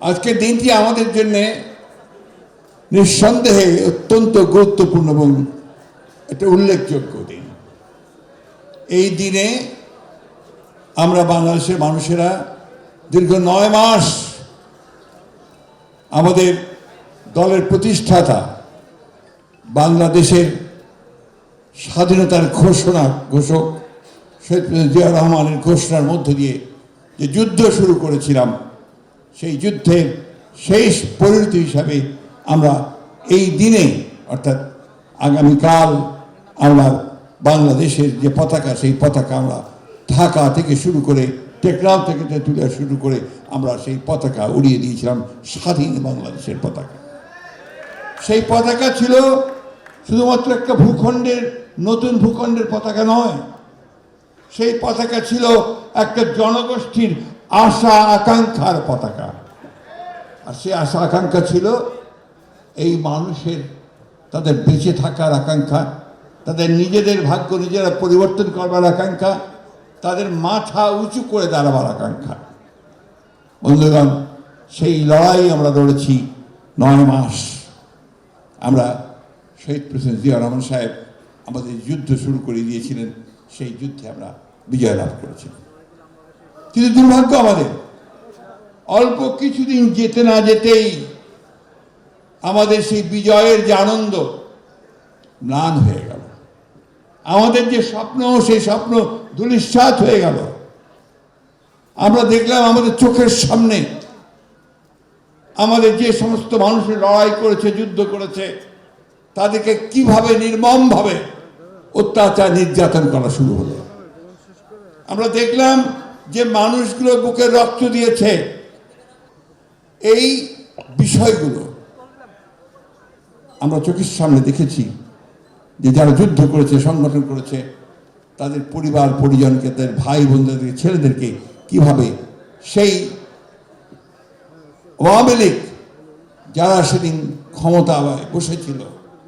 আজকের দিনটি আমাদের জন্য নিঃসন্দেহে অত্যন্ত গুরুত্বপূর্ণ এবং একটা উল্লেখযোগ্য দিন। এই দিনে আমরা বাংলাদেশের মানুষেরা দীর্ঘ নয় মাস আমাদের দলের প্রতিষ্ঠাতা বাংলাদেশের স্বাধীনতার ঘোষণা ঘোষক শহীদ জিয়া রহমানের ঘোষণার মধ্য দিয়ে যে যুদ্ধ শুরু করেছিলাম সেই যুদ্ধের শেষ পরিণতি হিসাবে আমরা এই দিনে, অর্থাৎ আগামীকাল আমরা বাংলাদেশের যে পতাকা, সেই পতাকা আমরা ঢাকা থেকে শুরু করে টেকনাল থেকে তুলে শুরু করে আমরা সেই পতাকা উড়িয়ে দিয়েছিলাম, স্বাধীন বাংলাদেশের পতাকা। সেই পতাকা ছিল শুধুমাত্র একটা ভূখণ্ডের, নতুন ভূখণ্ডের পতাকা নয়। সেই পতাকা ছিল একটা জনগোষ্ঠীর আশা আকাঙ্ক্ষার পতাকা। আর সে আশা আকাঙ্ক্ষা ছিল এই মানুষের, তাদের বেঁচে থাকার আকাঙ্ক্ষা, তাদের নিজেদের ভাগ্য নিজেরা পরিবর্তন করবার আকাঙ্ক্ষা, তাদের মাথা উঁচু করে দাঁড়াবার আকাঙ্ক্ষা। বন্ধুগণ, সেই লড়াই আমরা লড়েছি নয় মাস। আমরা শহীদ প্রেসিডেন্ট জিয়া রহমান সাহেব আমাদের যুদ্ধ শুরু করে দিয়েছিলেন, সেই যুদ্ধে আমরা বিজয় লাভ করেছিলাম। কিন্তু দুর্ভাগ্য আমাদের? অল্প কিছুদিন যেতে না যেতেই আমাদের সেই বিজয়ের যে আনন্দ ম্লান হয়ে গেল। আমাদের যে স্বপ্ন, সেই স্বপ্ন দুলিশ্বাত হয়ে গেল। আমরা দেখলাম আমাদের চোখের সামনে আমাদের যে সমস্ত মানুষের লড়াই করেছে, যুদ্ধ করেছে, তাদেরকে কীভাবে নির্মমভাবে অত্যাচার, নির্যাতন করা শুরু হলো। আমরা দেখলাম যে মানুষগুলো বুকে রক্ত দিয়েছে, এই বিষয়গুলো আমরা চোখের সামনে দেখেছি যে যারা যুদ্ধ করেছে, সংগঠন করেছে, তাদের পরিবার, পরিজনকে, তাদের ভাই বোনদেরকে, ছেলেদেরকে কীভাবে সেই আওয়ামী লীগ যারা সেদিন ক্ষমতায় বসেছিল,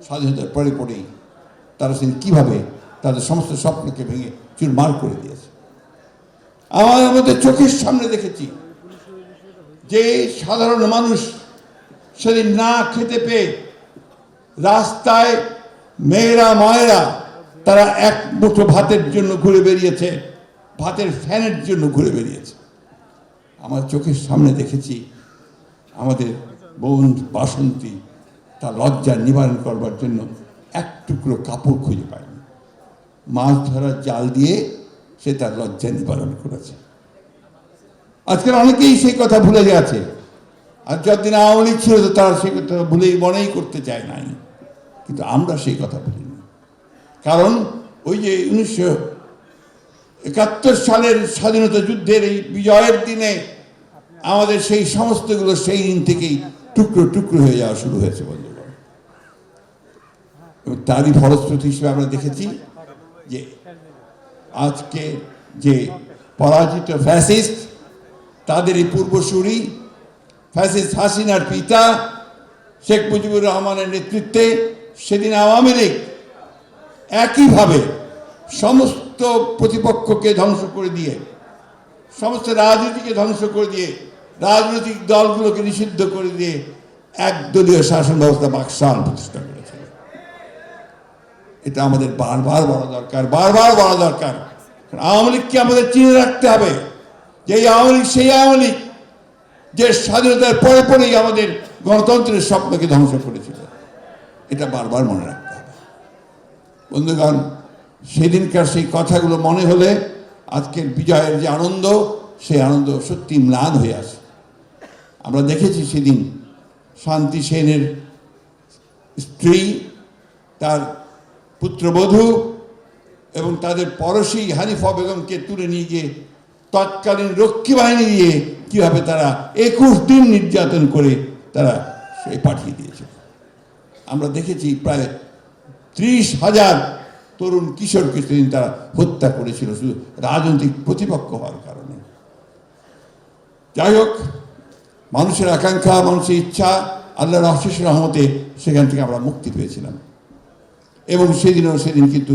স্বাধীনতার পরে পরেই, তারা সেদিন কীভাবে তাদের সমস্ত স্বপ্নকে ভেঙে চুরমার করে দিয়েছে। আমার আমাদের চোখের সামনে দেখেছি যে সাধারণ মানুষ সেদিন না খেতে পেয়ে রাস্তায় মেয়েরা, মায়েরা, তারা এক মুঠো ভাতের জন্য ঘুরে বেরিয়েছে, ভাতের ফ্যানের জন্য ঘুরে বেরিয়েছে। আমার চোখের সামনে দেখেছি আমাদের বোন বাসন্তী, তার লজ্জা নিবারণ করবার জন্য এক টুকরো কাপড় খুঁজে পায়নি। মাছ ধরার জাল দিয়ে সে তার লজ্জা নিবারণ করেছে। আজকাল অনেকেই সেই কথা ভুলে গেছে। আর যতদিন আওয়ামী লীগ ছিল তারা সেই কথা ভুলেই মনেই করতে চায় নাই। কিন্তু আমরা সেই কথা ভুলিনি। কারণ ওই যে উনিশশো একাত্তর সালের স্বাধীনতা যুদ্ধের এই বিজয়ের দিনে আমাদের সেই সমস্তগুলো সেই দিন থেকেই টুকরো টুকরো হয়ে যাওয়া শুরু হয়েছে বন্ধুগণ। তারই ফলশ্রুতি হিসেবে আমরা দেখেছি যে আজকে যে পরাজিত ফ্যাসিস্ট, তাদের এই পূর্বসূরি, ফ্যাসিস্ট হাসিনার পিতা শেখ মুজিবুর রহমানের নেতৃত্বে সেদিন আওয়ামী লীগ একইভাবে সমস্ত প্রতিপক্ষকে ধ্বংস করে দিয়ে, সমস্ত রাজনীতিকে ধ্বংস করে দিয়ে, রাজনৈতিক দলগুলোকে নিষিদ্ধ করে দিয়ে একদলীয় শাসন ব্যবস্থা বাকশাল প্রতিষ্ঠা করেছে। এটা আমাদের বারবার বলা দরকার, বারবার বলা দরকার। আওয়ামী লীগকে আমাদের চিনে রাখতে হবে। যে আওয়ামী লীগ, সেই আওয়ামী লীগ যে স্বাধীনতার পরে পরেই আমাদের গণতন্ত্রের স্বপ্নকে ধ্বংস করেছিল। এটা বারবার মনে রাখতে হবে। বন্ধুগণ, সেদিনকার সেই কথাগুলো মনে হলে আজকের বিজয়ের যে আনন্দ, সেই আনন্দ সত্যি ম্লান হয়ে আসে। আমরা দেখেছি সেদিন শান্তি সেনের স্ত্রী তার পুত্রবধূ এবং তাদের পড়শি হানিফা বেগমকে তুলে নিয়ে গিয়ে তৎকালীন রক্ষী বাহিনী দিয়ে কীভাবে তারা একুশ দিন নির্যাতন করে তারা সে পাঠিয়ে দিয়েছে। আমরা দেখেছি প্রায় ত্রিশ হাজার তরুণ কিশোরকে সেদিন তারা হত্যা করেছিল, শুধু রাজনৈতিক প্রতিপক্ষ হওয়ার কারণে। যাই হোক, মানুষের আকাঙ্ক্ষা, মানুষের ইচ্ছা, আল্লাহর অশেষ রহমতে সেখান থেকে আমরা মুক্তি পেয়েছিলাম। এবং সেদিনও সেদিন কিন্তু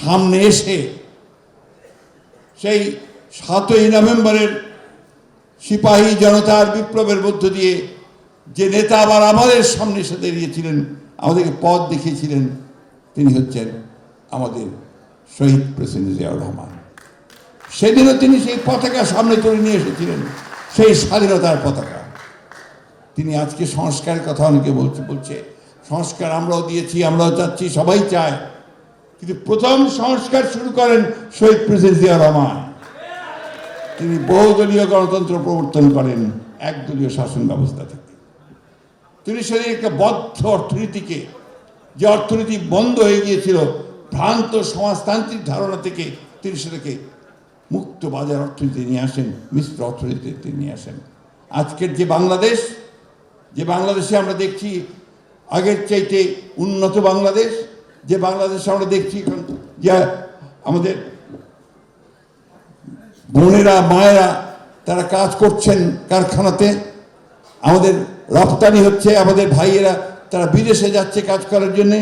সামনে এসে সেই সাতই নভেম্বরের সিপাহী জনতার বিপ্লবের মধ্য দিয়ে যে নেতা আবার আমাদের সামনে এসে দাঁড়িয়েছিলেন, আমাদেরকে পথ দেখিয়েছিলেন, তিনি হচ্ছেন আমাদের শহীদ প্রেসিডেন্ট জিয়াউর রহমান। সেদিনও তিনি সেই পতাকা সামনে তুলে নিয়ে এসেছিলেন, সেই স্বাধীনতার পতাকা। তিনি আজকে সংস্কারের কথা অনেকে বলছে বলছে সংস্কার আমরাও দিয়েছি, আমরাও চাচ্ছি, সবাই চায়। কিন্তু প্রথম সংস্কার শুরু করেন শহীদ প্রেসিডেন্ট জিয়া রহমান। তিনি বহুদলীয় গণতন্ত্র প্রবর্তন করেন, একদলীয় শাসন ব্যবস্থা থেকে। তিনি সেদিন একটা বদ্ধ অর্থনীতিকে, যে অর্থনীতি বন্ধ হয়ে গিয়েছিল, ভ্রান্ত সমাজতান্ত্রিক ধারণা থেকে তিনি সেটাকে মুক্ত বাজার অর্থনীতি নিয়ে আসেন, মিশ্র অর্থনীতিতে নিয়ে আসেন। আজকের যে বাংলাদেশ, যে বাংলাদেশে আমরা দেখছি আগের চাইতে উন্নত বাংলাদেশ, যে বাংলাদেশে আমরা দেখছি এখন, যে আমাদের বোনেরা, মায়েরা, তারা কাজ করছেন কারখানাতে, আমাদের রপ্তানি হচ্ছে, আমাদের ভাইয়েরা তারা বিদেশে যাচ্ছে কাজ করার জন্যে,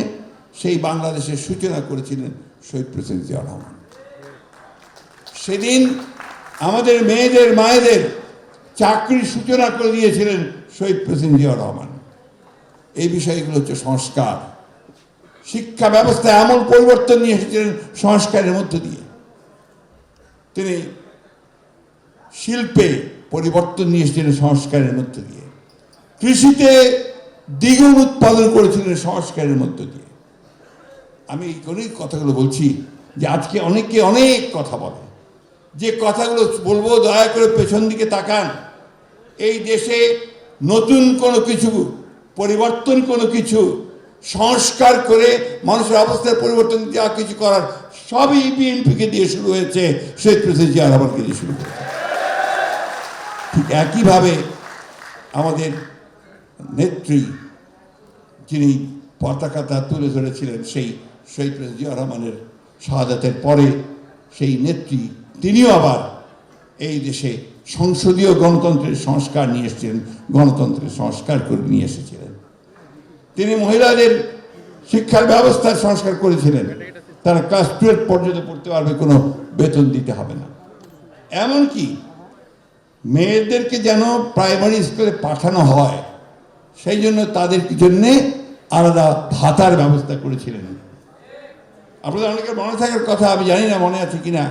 সেই বাংলাদেশের সূচনা করেছিলেন শহীদ প্রেসিডেন্ট জিয়া রহমান। সেদিন আমাদের মেয়েদের, মায়েদের চাকরির সূচনা করে দিয়েছিলেন শহীদ প্রেসিডেন্ট জিয়া রহমান। এই বিষয়গুলো হচ্ছে সংস্কার। শিক্ষা ব্যবস্থায় আমূল পরিবর্তন নিয়ে এসেছিলেন সংস্কারের মধ্য দিয়ে। তিনি শিল্পে পরিবর্তন নিয়ে এসেছিলেন সংস্কারের মধ্য দিয়ে। কৃষিতে দ্বিগুণ উৎপাদন করেছিলেন সংস্কারের মধ্য দিয়ে। আমি এই করেই কথাগুলো বলছি যে আজকে অনেকে অনেক কথা বলে। যে কথাগুলো বলব, দয়া করে পেছন দিকে তাকান। এই দেশে নতুন কোনো কিছু পরিবর্তন কোনো কিছু, সংস্কার করে মানুষের অবস্থার পরিবর্তন যা কিছু করার, সবই বিএনপিকে দিয়ে শুরু হয়েছে শেখ প্রেসিডেন্ট জিয়া রহমানকে দিয়ে শুরু হয়েছে। ঠিক একইভাবে আমাদের নেত্রী যিনি পতাকাটা তুলে ধরেছিলেন, সেই শহীদ প্রেসিডেন্ট জিয়া রহমানের শাহাদাতের পরে সেই নেত্রী, তিনিও আবার এই দেশে সংসদীয় গণতন্ত্রের সংস্কার নিয়ে এসেছিলেন, গণতন্ত্রের সংস্কার করে নিয়ে এসেছিলেন। তিনি মহিলাদের শিক্ষার ব্যবস্থার সংস্কার করেছিলেন। তারা ক্লাস টুয়েলভ পর্যন্ত পড়তে পারবে, কোনো বেতন দিতে হবে না। এমনকি মেয়েদেরকে যেন প্রাইমারি স্কুলে পাঠানো হয়, সেই জন্য তাদের জন্যে আলাদা ভাতার ব্যবস্থা করেছিলেন। আপনাদের অনেকের মনে থাকার কথা, আমি জানি না মনে আছে কিনা।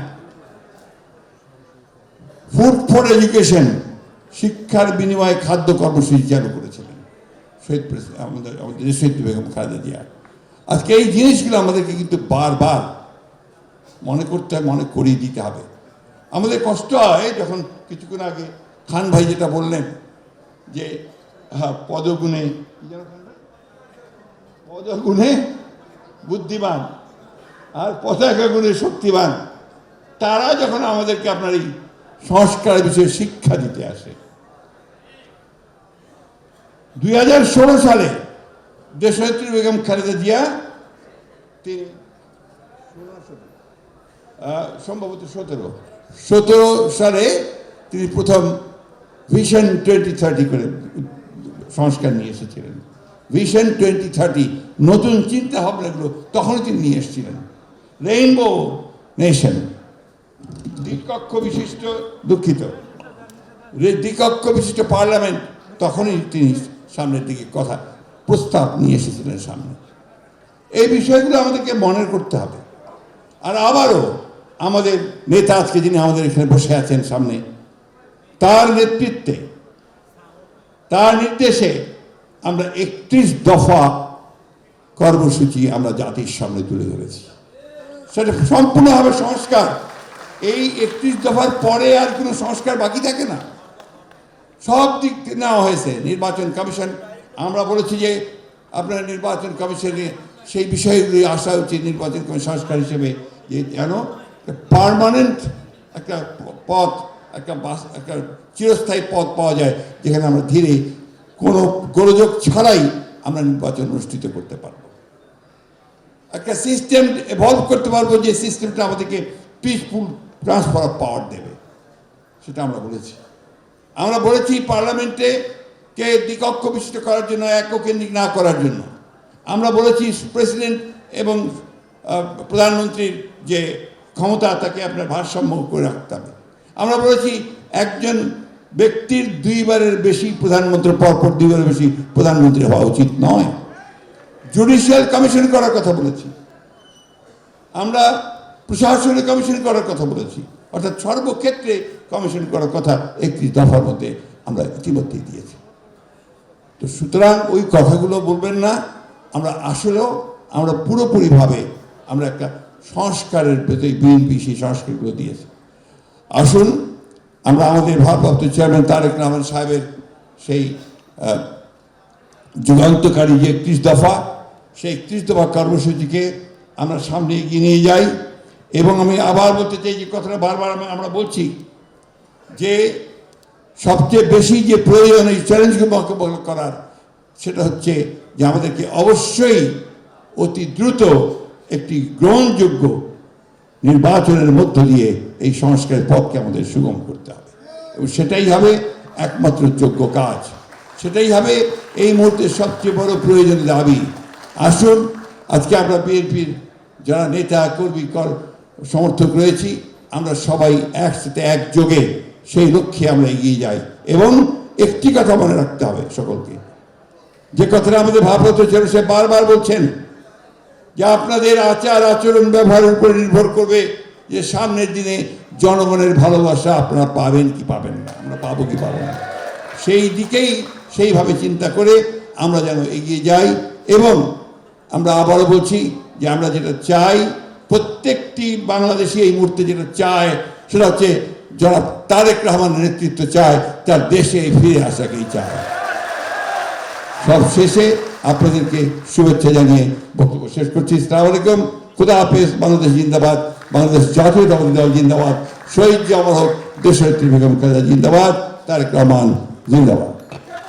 ফুড ফর এডুকেশন শিক্ষার বিনিময়ে খাদ্য কর্মসূচি চালু করেছিলেন। আজকে এই জিনিসগুলো আমাদেরকে কিন্তু বারবার মনে করতে হয়, মনে করিয়ে দিতে হবে। আমাদের কষ্ট হয় যখন কিছুক্ষণ আগে খান ভাই যেটা বললেন যে হ্যাঁ পদগুণে? পদগুণে বুদ্ধিমান আর পতাকা গুণে শক্তিবান তারা যখন আমাদেরকে আপনার এই সংস্কারের বিষয়ে শিক্ষা দিতে আসে দুই হাজার ষোলো সালে দেশনেত্রী বেগম খালেদা জিয়া, তিনি সম্ভবত সতেরো। সতেরো সালে তিনি প্রথম ভিশন টোয়েন্টি থার্টি করে সংস্কার নিয়ে এসেছিলেন। ভিশন টোয়েন্টি থার্টি, নতুন চিন্তা ভাবনাগুলো তখনই তিনি নিয়ে এসেছিলেন। রেইনবো নেশন, দ্বিকক্ষ বিশিষ্ট দুঃখিত। দ্বিকক্ষ বিশিষ্ট পার্লামেন্ট তখনই তিনি সামনের দিকে কথা, প্রস্তাব নিয়ে এসেছিলেন সামনে। এই বিষয়গুলো আমাদেরকে মনে করতে হবে। আর আবারও আমাদের নেতা আজকে যিনি আমাদের এখানে বসে আছেন সামনে, তার নেতৃত্বে, তার নির্দেশে আমরা একত্রিশ দফা কর্মসূচি আমরা জাতির সামনে তুলে ধরেছি। সেটা সম্পূর্ণভাবে সংস্কার। এই একত্রিশ দফার পরে আর কোনো সংস্কার বাকি থাকে না। সব দিক নেওয়া হয়েছে। নির্বাচন কমিশন, আমরা বলেছি যে আপনার নির্বাচন কমিশনে সেই বিষয়গুলি আসা উচিত, নির্বাচন কমিশন সংস্কার হিসেবে, যে যেন পারমানেন্ট একটা পথ, একটা বাস, একটা চিরস্থায়ী পথ পাওয়া যায়, যেখানে আমরা ধীরে কোনো গোলযোগ ছাড়াই আমরা নির্বাচন অনুষ্ঠিত করতে পারব। একটা সিস্টেম এভলভ করতে পারব যে সিস্টেমটা আমাদেরকে পিসফুল ট্রান্সফার অফ পাওয়ার দেবে, সেটা আমরা বলেছি। আমরা বলেছি পার্লামেন্টে কে দ্বিকক্ষ বিশিষ্ট করার জন্য এককেন্দ্রিক না করার জন্য। আমরা বলেছি প্রেসিডেন্ট এবং প্রধানমন্ত্রীর যে ক্ষমতা, তাকে আপনার ভারসাম্য করে রাখতে হবে। আমরা বলেছি একজন ব্যক্তির দুইবারের বেশি প্রধানমন্ত্রী, পরপর দুইবারের বেশি প্রধানমন্ত্রী হওয়া উচিত নয়। জুডিশিয়াল কমিশন করার কথা বলেছি। আমরা প্রশাসনিক কমিশন করার কথা বলেছি। অর্থাৎ সর্বক্ষেত্রে কমিশন করার কথা একটি দফার মধ্যে আমরা ইতিমধ্যেই দিয়েছি। তো সুতরাং ওই কথাগুলো বলবেন না, আমরা আসলেও আমরা পুরোপুরিভাবে আমরা একটা সংস্কারের প্রতি বিএনপি সেই সংস্কারগুলো দিয়েছি। আসুন, আমরা আমাদের ভারপ্রাপ্ত চেয়ারম্যান তারেক রহমান সাহেবের সেই যুগান্তকারী যে একত্রিশ দফা, সেই একত্রিশ দফা কর্মসূচিকে আমরা সামনে এগিয়ে নিয়ে যাই। এবং আমি আবার বলতে চাই যে কথাটা বারবার আমি- আমরা বলছি যে সবচেয়ে বেশি যে প্রয়োজন এই চ্যালেঞ্জকে মোকাবেলা করার, সেটা হচ্ছে যে আমাদেরকে অবশ্যই অতি দ্রুত একটি গ্রহণযোগ্য নির্বাচনের মধ্য দিয়ে এই সংস্কারের পথকে আমাদের সুগম করতে হবে। এবং সেটাই হবে একমাত্র যোগ্য কাজ। সেটাই হবে এই মুহূর্তে সবচেয়ে বড় প্রয়োজনীয় দাবি। আসুন, আজকে আমরা বিএনপির যারা নেতা, কর্মী, কর সমর্থক রয়েছি। আমরা সবাই একসাথে একযোগে সেই লক্ষ্যে আমরা এগিয়ে যাই এবং একটি কথা মনে রাখতে হবে সকলকে। যে কথাটা আমাদের ভারপ্রাপ্ত ছিল, সে বারবার বলছেন যে আপনাদের আচার, আচরণ, ব্যবহারের উপর নির্ভর করবে যে সামনের দিনে জনগণের ভালোবাসা আপনারা পাবেন কি পাবেন না, আমরা পাবো কি পাবো না। সেই দিকেই সেইভাবে চিন্তা করে আমরা যেন এগিয়ে যাই এবং আমরা আবারও বলছি যে আমরা যেটা চাই প্রত্যেকটি বাংলাদেশি এই মুহূর্তে যেটা চায়, সেটা হচ্ছে যারা তারেক রহমানের নেতৃত্ব চায়, তার দেশে ফিরে আসাকেই চায়। সব শেষে আপনাদেরকে শুভেচ্ছা জানিয়ে বক্তব্য শেষ করছি। সালাম আলাইকুম, খুদা হাফেজ, বাংলাদেশ জিন্দাবাদ, বাংলাদেশ জাতীয়তাবাদী দল জিন্দাবাদ, শহীদ জামাল হক দেশের বেগম খালেদা জিন্দাবাদ, তারেক রহমান জিন্দাবাদ।